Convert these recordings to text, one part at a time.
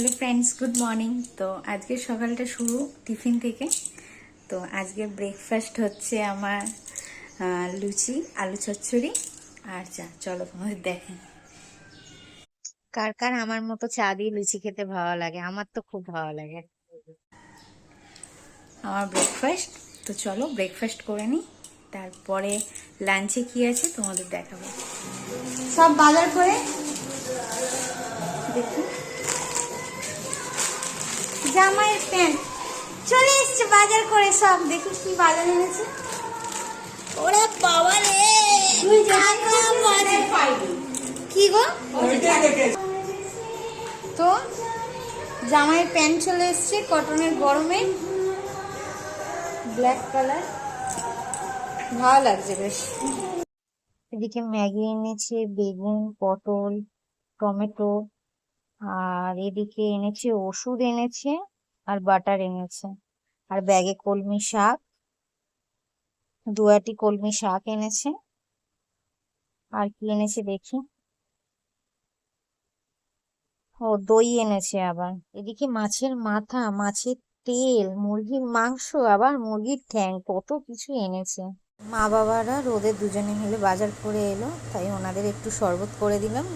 Hello friends good morning তো আজকে সকালটা শুরু টিফিন থেকে। তো আজকে ব্রেকফাস্ট হচ্ছে আমার লুচি আলু চচ্চড়ি আর চা। চলো তোমাদের দেখেন কার কার আমার মতো চা দিয়ে লুচি খেতে ভালো লাগে? আমার তো খুব ভালো লাগে। আমার ব্রেকফাস্ট তো চলো ব্রেকফাস্ট করে নিই। তারপরে লাঞ্চে কি আছে তোমাদের দেখাবো। সব বাজার করে? দেখি। জামাইয়ের প্যান্ট চলে এসছে বাজার করে সব দেখি কি বাজার এনেছে। ওরে বাবা রে কি গো? তো জামাইয়ের প্যান্ট চলে এসছে কটনের গরমে। ব্ল্যাক কালার ভালো লাগছে বেশ। এদিকে ম্যাগি এনেছে বেগুন পটল টমেটো। আর এদিকে এনেছে ওষুধ এনেছে আর বাটার এনেছে। আর ব্যাগে কলমি শাক দুয়াটি কলমি শাক এনেছে। আর কি এনেছে দেখি? ও, দই এনেছে আবার। এদিকে মাছের মাথা, মাছের তেল, মুরগির মাংস, আবার মুরগির ঠ্যাং, কত কিছু এনেছে। মা বাবারা রোদে দুজনে মিলে বাজার করে এলো তাই ওনাদের একটু শরবত করে দিলাম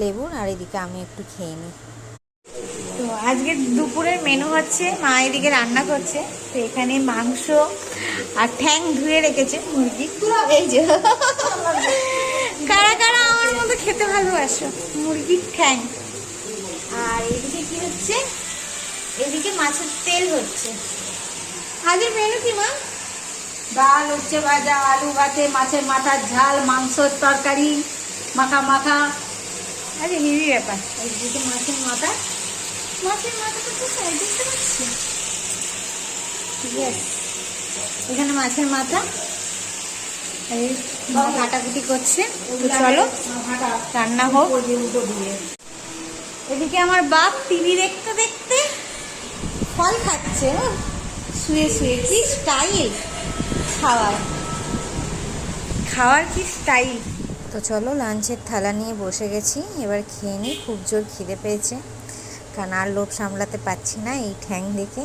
লেবুর আর এদিকে আমি একটু খেয়ে নিই। তো আজকে দুপুরের মেনু হচ্ছে মা এদিকে রান্না করছে তো এখানে মাংস আর ঠ্যাং ধুয়ে রেখেছে মুরগি। এই যে। কারা কারা আমার মতো খেতে ভালোবাসো? মুরগির ঠ্যাং। আর এদিকে কি হচ্ছে? এদিকে মাছের তেল হচ্ছে। আজকের মেনু কি মা? ডাল উচ্ছে ভাজা আলু ভাতে মাছের মাথার ঝাল মাংসর তরকারি মাখা মাখা। আরে হেভি ব্যাপার। এইদিকে মাছের মাথা। মাছের মাথাটা কোথায় দেখতে পাচ্ছি. এখানে মাছের মাথা। এই কাটাকুটি করছে। চলো রান্না হোক। এদিকে আমার বাপ টিভি দেখতে দেখতে ফল খাচ্ছে। শুয়ে শুয়ে। কি স্টাইল খাওয়ার খাওয়ার কি স্টাইল তো চলো লাঞ্চের থালা নিয়ে বসে গেছি এবার খেয়ে নিই খুব জোর খিদে পেয়েছে কারণ আর লোভ সামলাতে পারছি না এই ঠ্যাং দেখে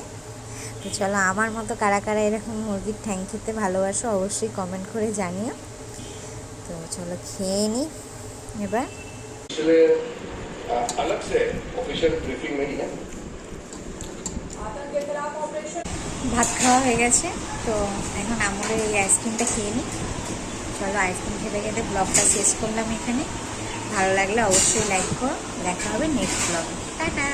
তো চলো আমার মতো কারা কারা এরকম মুরগির ঠ্যাং খেতে ভালোবাসো অবশ্যই কমেন্ট করে জানিও তো চলো খেয়ে নিই এবার इसलिए अ, अलग से ऑफिशियल ब्रीफिंग नहीं है ভাত খাওয়া হয়ে গেছে, তো এখন আমরা এই আইসক্রিমটা খেয়ে নিই। চলো আইসক্রিম খেতে খেতে ব্লগটা শেষ করলাম এখানে। ভালো লাগলে অবশ্যই লাইক করো। দেখা হবে নেক্সট ব্লগে টাটা!